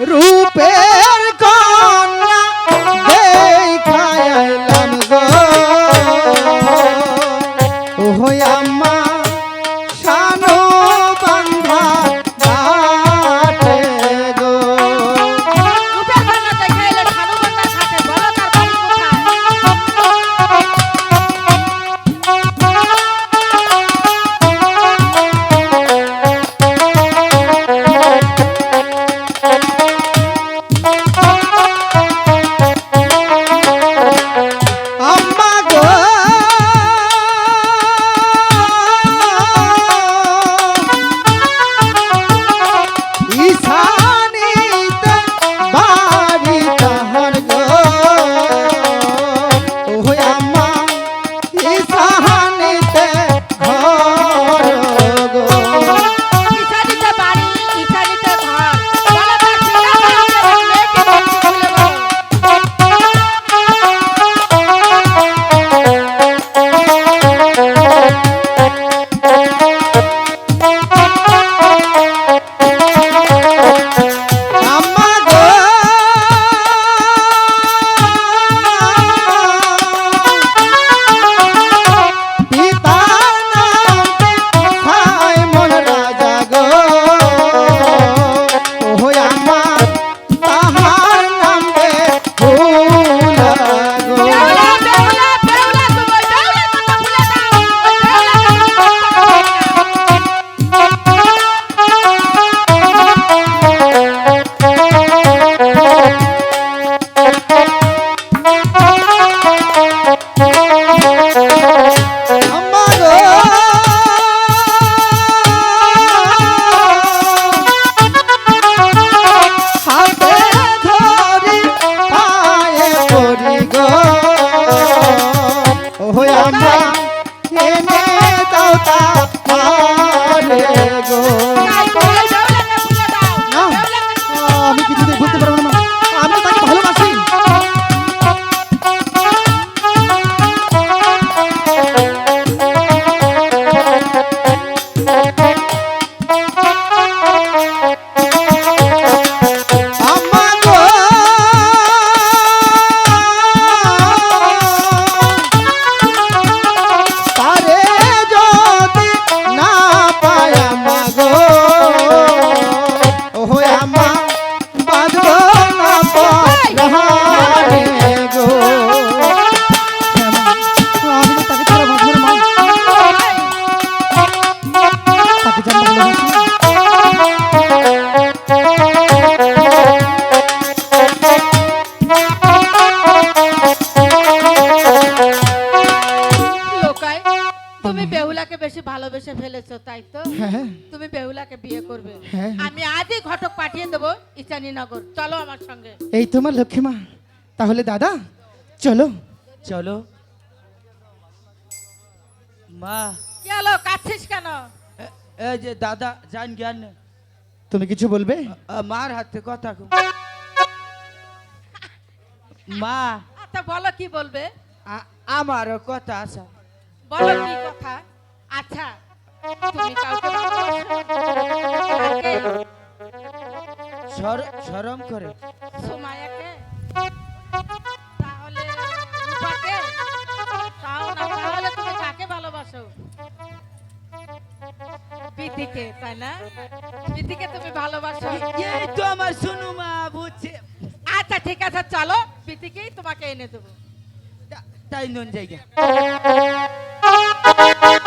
ರೂ বেহুলাকে বেশি ভালোবেসে ফেলেছো তাই তো? হ্যাঁ। তুমি বেহুলাকে বিয়ে করবে। হ্যাঁ। আমি আজই ঘটক পাঠিয়ে দেবো ইচানীনগর। চলো আমার সঙ্গে। এই তোমার লক্ষ্মী মা। তাহলে দাদা চলো। চলো। মা। কি হলো কাচ্ছিস কেন? এ- এই যে দাদা জান জ্ঞান। তুমি কিছু বলবে? মার হাতে কথা মা। আচ্ছা বলো কি বলবে? আমারও কথা আছে। বলো কি কথা? আচ্ছা তুমি কাউকে শরম করে। সুমাইয়াকে তাহলে রূপাকে তাও না তাহলে তুমি কাকে ভালোবাসো? প্রীতিকে তাই না? প্রীতিকে তুমি ভালোবাসো? এই তো আমার শুনু মা বুঝছে। আচ্ছা ঠিক আছে চলো প্রীতিকেই তোমাকে এনে দেবো। তাই নুন জায়গা।